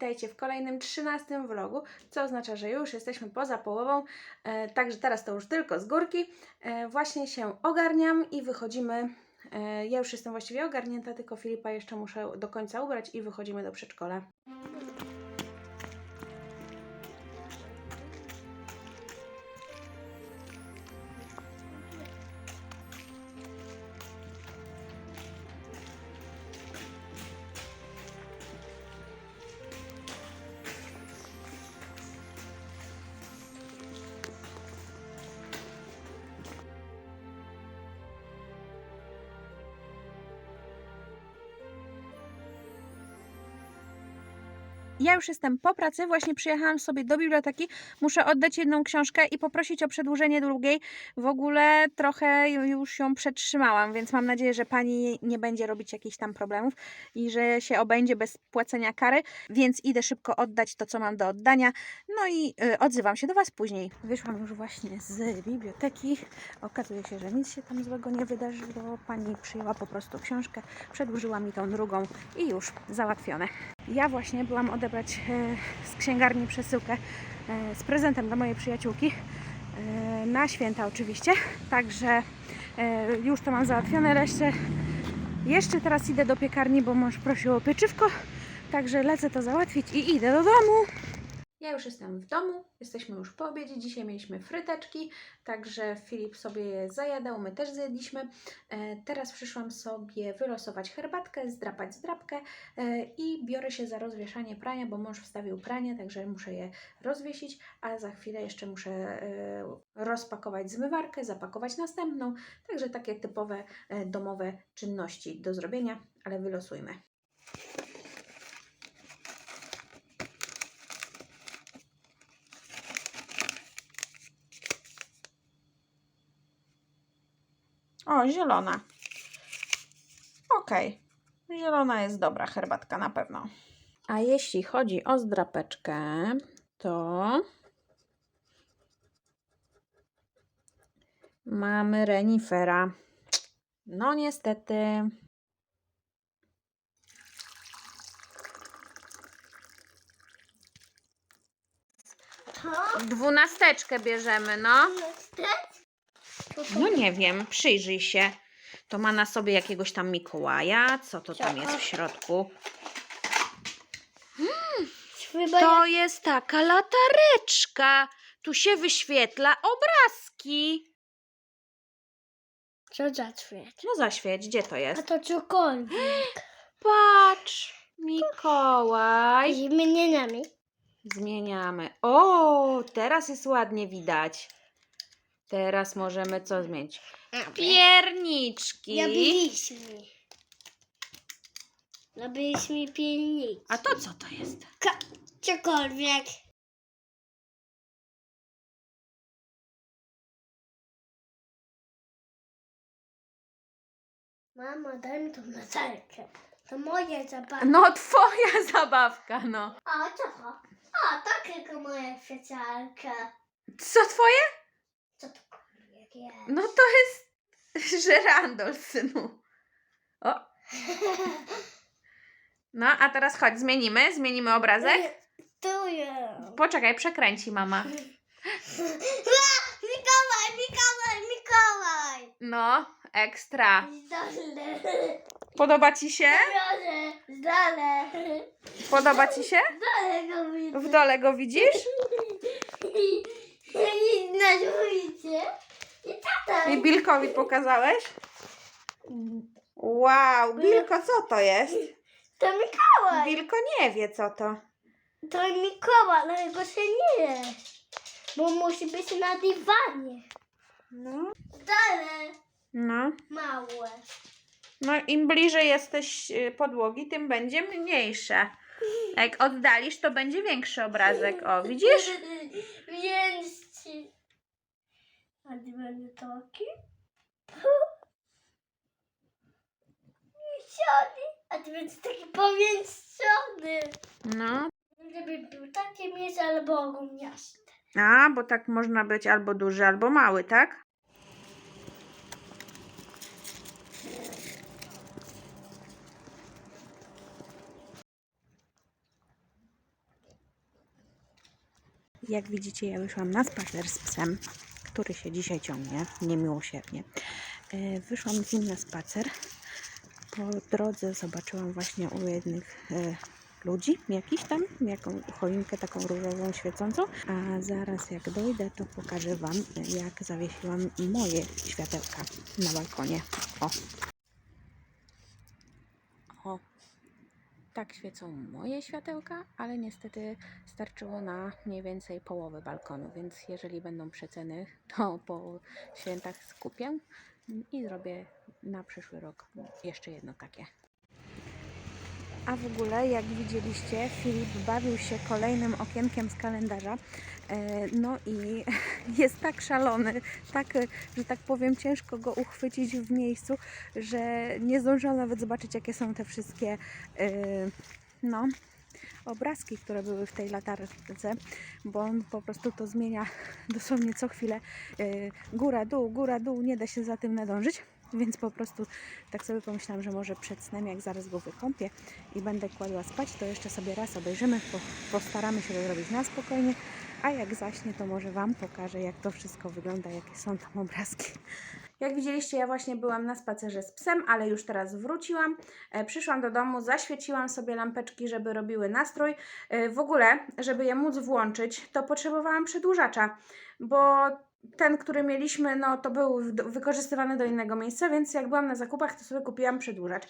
Witajcie w kolejnym 13 vlogu, co oznacza, że już jesteśmy poza połową, e, także teraz to już tylko z górki. E, właśnie się ogarniam i wychodzimy. E, ja już jestem właściwie ogarnięta, tylko Filipa jeszcze muszę do końca ubrać i wychodzimy do przedszkola. Ja już jestem po pracy, właśnie przyjechałam sobie do biblioteki. Muszę oddać jedną książkę i poprosić o przedłużenie drugiej. W ogóle trochę już ją przetrzymałam, więc mam nadzieję, że pani nie będzie robić jakichś tam problemów i że się obędzie bez płacenia kary, więc idę szybko oddać to, co mam do oddania. No i y, odzywam się do Was później. Wyszłam już właśnie z biblioteki. Okazuje się, że nic się tam złego nie wydarzyło. Pani przyjęła po prostu książkę, przedłużyła mi tą drugą i już załatwione. Ja właśnie byłam odebrać e, z księgarni przesyłkę e, z prezentem dla mojej przyjaciółki. E, na święta oczywiście. Także już to mam załatwione. Resztę jeszcze teraz idę do piekarni, bo mąż prosił o pieczywko. Także lecę to załatwić i idę do domu. Ja już jestem w domu, jesteśmy już po obiedzie. Dzisiaj mieliśmy fryteczki, także Filip sobie je zajadał, my też zjedliśmy. E, teraz przyszłam sobie wylosować herbatkę, zdrapać zdrapkę e, i biorę się za rozwieszanie prania, bo mąż wstawił pranie, także muszę je rozwiesić, a za chwilę jeszcze muszę e, rozpakować zmywarkę, zapakować następną, także takie typowe domowe czynności do zrobienia, ale wylosujmy. O, zielona. Okej. Zielona jest dobra herbatka na pewno. A jeśli chodzi o zdrapeczkę, to mamy renifera. No niestety. Dwunasteczkę bierzemy, no. No nie wiem, przyjrzyj się. To ma na sobie jakiegoś tam Mikołaja. Co to tam jest w środku? To jest taka latareczka. Tu się wyświetla obrazki. Co za świeć? No zaświeć, gdzie to A jest? to cokolwiek. Patrz, Mikołaj. Z imienami. Zmieniamy. O, teraz jest ładnie widać. Teraz możemy co zmienić? Pierniczki. No byliśmy pielnicy. A to co to jest? Ka- cokolwiek. Mama, daj mi tą latarkę. To moja zabawa. No, twoja zabawka, no. A, co to? A, takiego moja specjalka. Co twoje? Co to jest? No to jest żerandol, synu. O. No, a teraz chodź, zmienimy, zmienimy obrazek. Tu jest. Poczekaj, przekręci mama. Mikołaj, Mikołaj, Mikołaj! No, ekstra. Podoba ci się? Zdale. Zdale. Podoba ci się? Zdale go widzę. W dole go widzisz? I na dwójcie. I tata. I Bilkowi pokazałeś? Wow, Bilko, co to jest? To Mikołaj. Bilko nie wie, co to. To Mikołaj, ale go się nie je. Bo musi być na dywanie. No. Zdale. No. Małe. No, im bliżej jesteś y, podłogi, tym będzie mniejsze. Jak oddalisz, to będzie większy obrazek. O, widzisz? Więc ci... A ty będzie taki? Miesiony. A ty będzie taki powiększony. No. Żeby był takie miejsce albo miasto. A, bo tak można być albo duży, albo mały, tak? Jak widzicie, ja wyszłam na spacer z psem, który się dzisiaj ciągnie niemiłosiernie. E, Wyszłam z nim na spacer. Po drodze zobaczyłam właśnie u jednych e, ludzi, jakiś tam, jaką choinkę taką różową, świecącą. A zaraz jak dojdę, to pokażę Wam, jak zawiesiłam moje światełka na balkonie. O! Tak świecą moje światełka, ale niestety starczyło na mniej więcej połowę balkonu, więc jeżeli będą przeceny, to po świętach skupię i zrobię na przyszły rok jeszcze jedno takie. A w ogóle, jak widzieliście, Filip bawił się kolejnym okienkiem z kalendarza. E, No i jest tak szalony, tak, że tak powiem, ciężko go uchwycić w miejscu, że nie zdążyłam nawet zobaczyć, jakie są te wszystkie e, no, obrazki, które były w tej latarce, bo on po prostu to zmienia dosłownie co chwilę. E, Góra, dół, góra, dół, nie da się za tym nadążyć. Więc po prostu tak sobie pomyślałam, że może przed snem, jak zaraz go wykąpię i będę kładła spać, to jeszcze sobie raz obejrzymy, po, postaramy się to zrobić na spokojnie, a jak zaśnie, to może Wam pokażę, jak to wszystko wygląda, jakie są tam obrazki. Jak widzieliście, ja właśnie byłam na spacerze z psem, ale już teraz wróciłam. E, przyszłam do domu, zaświeciłam sobie lampeczki, żeby robiły nastrój. E, w ogóle, żeby je móc włączyć, to potrzebowałam przedłużacza, bo ten, który mieliśmy, no to był wykorzystywany do innego miejsca, więc jak byłam na zakupach, to sobie kupiłam przedłużacz.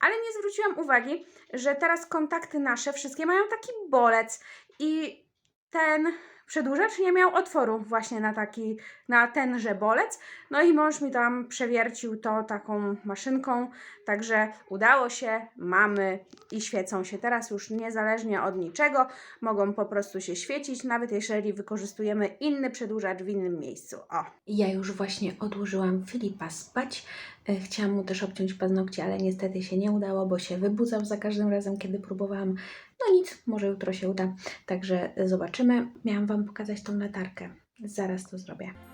Ale nie zwróciłam uwagi, że teraz kontakty nasze wszystkie mają taki bolec i ten przedłużacz nie miał otworu właśnie na taki, na tenże bolec. No i mąż mi tam przewiercił to taką maszynką, także udało się, mamy i świecą się teraz już niezależnie od niczego, mogą po prostu się świecić, nawet jeżeli wykorzystujemy inny przedłużacz w innym miejscu. O. Ja już właśnie odłożyłam Filipa spać. E, Chciałam mu też obciąć paznokcie, ale niestety się nie udało, bo się wybudzał za każdym razem, kiedy próbowałam. No nic, może jutro się uda. Także zobaczymy. Miałam Wam pokazać tą latarkę. Zaraz to zrobię.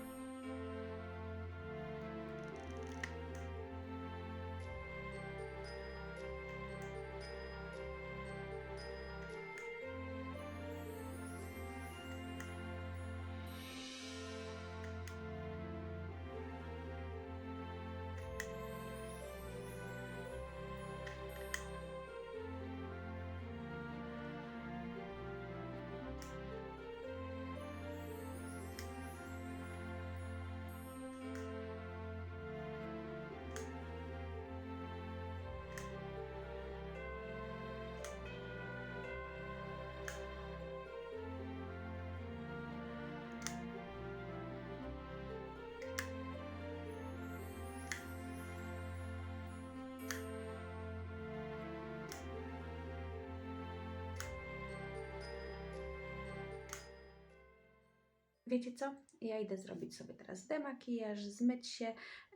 Wiecie co? Ja idę zrobić sobie teraz demakijaż, zmyć się,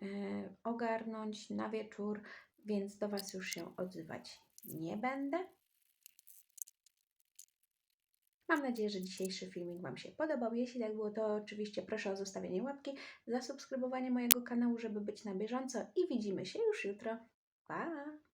e, ogarnąć na wieczór, więc do Was już się odzywać nie będę. Mam nadzieję, że dzisiejszy filmik Wam się podobał. Jeśli tak było, to oczywiście proszę o zostawienie łapki, zasubskrybowanie mojego kanału, żeby być na bieżąco i widzimy się już jutro. Pa!